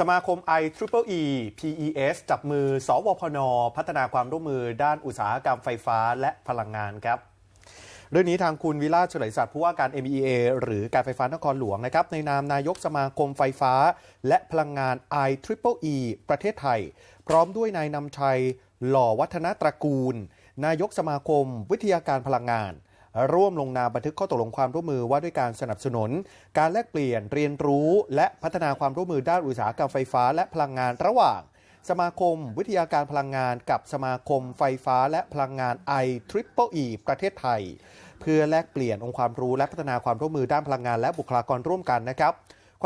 สมาคม i t r i p l e PES จับมือ สวพน พัฒนาความร่วมมือด้านอุตสาหกรรมไฟฟ้าและพลังงานครับ เรื่องนี้ทางคุณวิลาเฉลยศักดิ์ผู้ว่าการ MEA หรือการไฟฟ้านครหลวงนะครับ ในนามนายกสมาคมไฟฟ้า และพลังงาน i t r i p l e ประเทศไทย พร้อมด้วยนายนำชัย หล่อวัฒนตระกูล นายกสมาคมวิทยาการพลังงาน ร่วมลงนามบันทึกข้อตกลงความร่วมมือว่าด้วยการสนับสนุน การแลกเปลี่ยนเรียนรู้ และพัฒนาความร่วมมือด้านอุตสาหกรรมไฟฟ้าและพลังงานระหว่าง สมาคม วิทยาการพลังงานกับสมาคมไฟฟ้าและพลังงาน i t r i p l e ประเทศไทย เพื่อแลกเปลี่ยนองค์ความรู้และพัฒนาความร่วมมือด้านพลังงานและบุคลากรร่วมกันนะครับ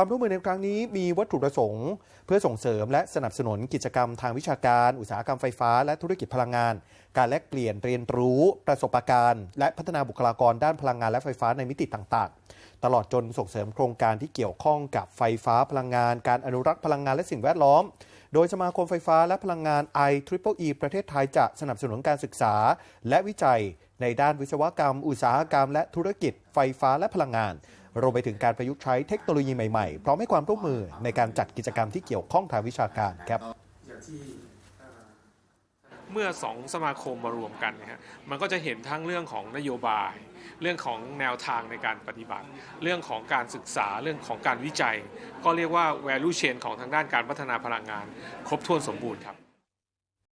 ความร่วมมือในครั้งนี้มีวัตถุประสงค์ เพื่อส่งเสริมและสนับสนุนกิจกรรมทางวิชาการ อุตสาหกรรมไฟฟ้า และธุรกิจพลังงาน การแลกเปลี่ยนเรียนรู้ประสบการณ์ และพัฒนาบุคลากรด้านพลังงานและไฟฟ้าในมิติต่างๆ ตลอดจนส่งเสริมโครงการที่เกี่ยวข้องกับไฟฟ้าพลังงาน การอนุรักษ์พลังงานและสิ่งแวดล้อม โดยสมาคมไฟฟ้าและพลังงาน i t r i p l e ประเทศไทยจะสนับสนุนการศึกษา และวิจัยในด้านวิศวกรรม อุตสาหกรรม และธุรกิจไฟฟ้าและพลังงาน รวมไปถึงการประยุกต์ใช้เทคโนโลยีใหม่ๆ พร้อมให้ความร่วมมือในการจัดกิจกรรมที่เกี่ยวข้องทางวิชาการครับเมื่อสองสมาคมมารวมกันนะฮะ มันก็จะเห็นทั้งเรื่องของนโยบาย เรื่องของแนวทางในการปฏิบัติ เรื่องของการศึกษา เรื่องของการวิจัย ก็เรียกว่า value chain ของทางด้านการพัฒนาพลังงาน ครบถ้วนสมบูรณ์ครับ